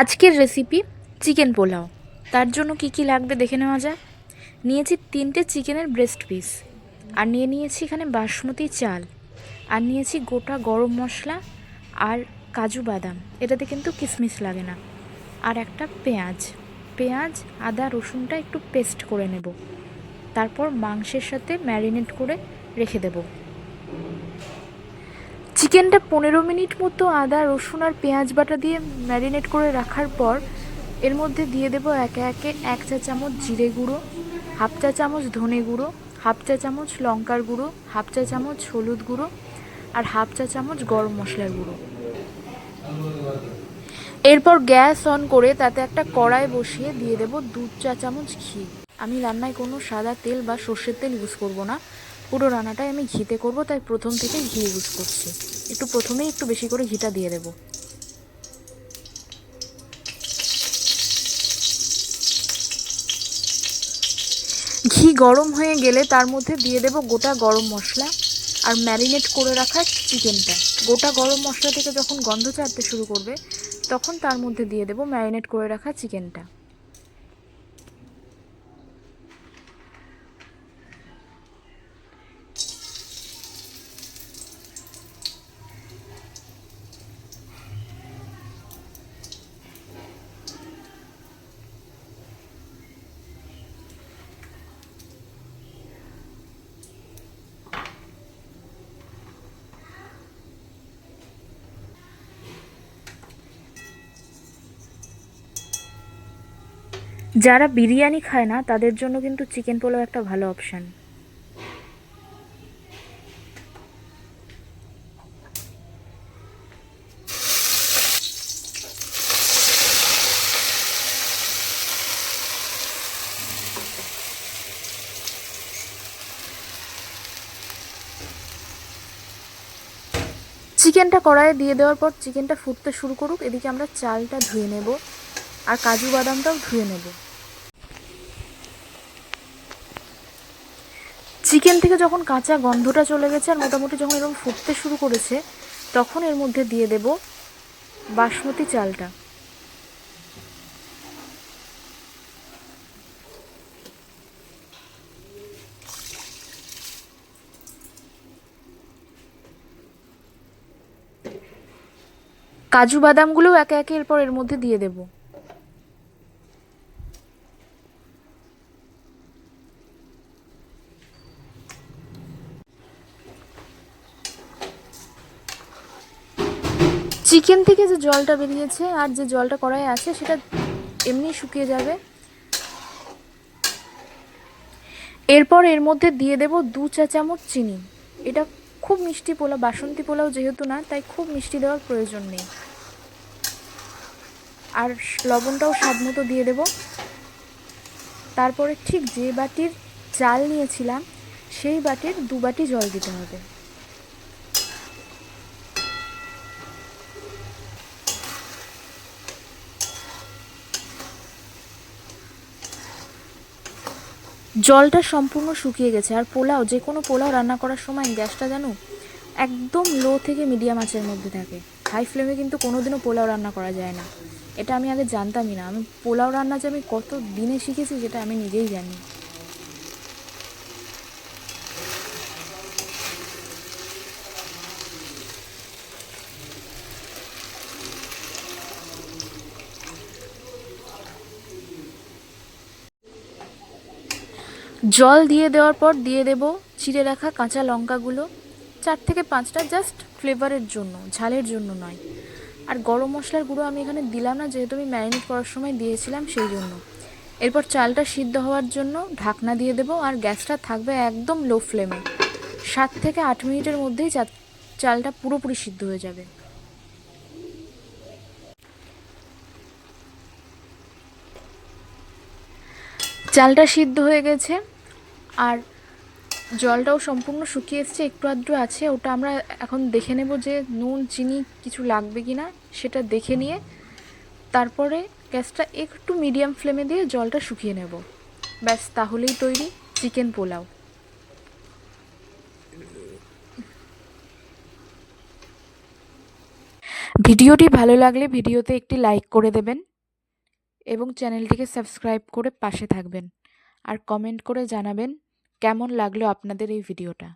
আজকের recipe chicken pulao. তার জন্য কি কি লাগবে দেখে নেওয়া যাক। নিয়েছি তিনটে চিকেনের ব্রেস্ট পিস আর নিয়ে নিয়েছি এখানে বাসমতি চাল। আর নিয়েছি গোটা গরম মশলা আর কাজু বাদাম। এটাতে কিন্তু কিশমিশ লাগে না। আর একটা পেঁয়াজ। পেঁয়াজ, আদা, রসুনটা একটু পেস্ট করে নেব। তারপর মাংসের সাথে ম্যারিনেট করে রেখে দেবো। চিকেনটা পনেরো মিনিট মতো আদা, রসুন আর পেঁয়াজ বাটা দিয়ে ম্যারিনেট করে রাখার পর এর মধ্যে দিয়ে দেবো একে একে এক চা চামচ জিরে গুঁড়ো, হাফ চা চামচ ধনে গুঁড়ো, হাফ চা চামচ লঙ্কার গুঁড়ো, হাফ চা চামচ হলুদ গুঁড়ো আর হাফ চা চামচ গরম মশলার গুঁড়ো। এরপর গ্যাস অন করে তাতে একটা কড়াই বসিয়ে দিয়ে দেবো দু চা চামচ ঘি। আমি রান্নায় কোনো সাদা তেল বা সর্ষের তেল ইউজ করব না। পুরো রান্নাটাই আমি ঘিতে করব, তাই প্রথম থেকে ঘি ইউজ করছি। একটু প্রথমেই একটু বেশি করে ঘিটা দিয়ে দেবো। ঘি গরম হয়ে গেলে তার মধ্যে দিয়ে দেবো গোটা গরম মশলা আর ম্যারিনেট করে রাখা চিকেনটা। গোটা গরম মশলা থেকে যখন গন্ধ ছাড়তে শুরু করবে, তখন তার মধ্যে দিয়ে দেবো ম্যারিনেট করে রাখা চিকেনটা। যারা বিরিয়ানি খায় না, তাদের জন্য কিন্তু চিকেন পোলাও একটা ভালো অপশান চিকেনটা কড়াইয়ে দিয়ে দেওয়ার পর চিকেনটা ফুটতে শুরু করুক, এদিকে আমরা চালটা ধুয়ে নেব, আর কাজু বাদামটাও ধুয়ে নেব। চিকেন থেকে যখন কাঁচা গন্ধটা চলে গেছে আর মোটামুটি যখন এরকম ফুটতে শুরু করেছে, তখন এর মধ্যে দিয়ে দেব বাসমতি চালটা। কাজু বাদামগুলোও একে একে এরপর এর মধ্যে দিয়ে দেব। চিকেন থেকে যে জলটা বেরিয়েছে আর যে জলটা কড়াই আছে, সেটা এমনি শুকিয়ে যাবে। এরপর এর মধ্যে দিয়ে দেব দু চা চামচ চিনি। এটা খুব মিষ্টি পোলাও, বাসন্তী পোলাও যেহেতু না, তাই খুব মিষ্টি দেওয়ার প্রয়োজন নেই। আর লবণটাও স্বাদ মতো দিয়ে দেব। তারপরে ঠিক যে বাটির চাল নিয়েছিলাম, সেই বাটির দু বাটি জল দিতে হবে। জলটা সম্পূর্ণ শুকিয়ে গেছে আর পোলাও, যে কোনো পোলাও রান্না করার সময় গ্যাসটা জানো একদম লো থেকে মিডিয়াম আঁচের মধ্যে থাকে। হাই ফ্লেমে কিন্তু কোনোদিনও পোলাও রান্না করা যায় না। এটা আমি আগে জানতামই না। আমি পোলাও রান্না যে আমি কত দিনে শিখেছি সেটা আমি নিজেই জানি। জল দিয়ে দেওয়ার পর দিয়ে দেব চিড়ে রাখা কাঁচা লঙ্কাগুলো। চার থেকে পাঁচটা জাস্ট ফ্লেভারের জন্য, ঝালের জন্য নয়। আর গরম মশলার গুঁড়ো আমি এখানে দিলাম না, যেহেতু আমি ম্যারিনেট করার সময় দিয়েছিলাম সেই জন্য। এরপর চালটা সিদ্ধ হওয়ার জন্য ঢাকনা দিয়ে দেবো আর গ্যাসটা থাকবে একদম লো ফ্লেমে সাত থেকে আট মিনিটের মধ্যেই চালটা পুরোপুরি সিদ্ধ হয়ে যাবে। চালটা সিদ্ধ হয়ে গেছে। আর জলটাও সম্পূর্ণ শুকিয়ে এসছে, একটু আধটু আছে, ওটা আমরা এখন দেখে নেব যে নুন, চিনি কিছু লাগবে কি না সেটা দেখে নিয়ে তারপরে গ্যাসটা একটু মিডিয়াম ফ্লেমে দিয়ে জলটা শুকিয়ে নেব। ব্যাস, তাহলেই তৈরি চিকেন পোলাও। ভিডিওটি ভালো লাগলে ভিডিওতে একটি লাইক করে দেবেন এবং চ্যানেলটিকে সাবস্ক্রাইব করে পাশে থাকবেন। আর কমেন্ট করে জানাবেন কেমন লাগল আপনাদের এই ভিডিওটা?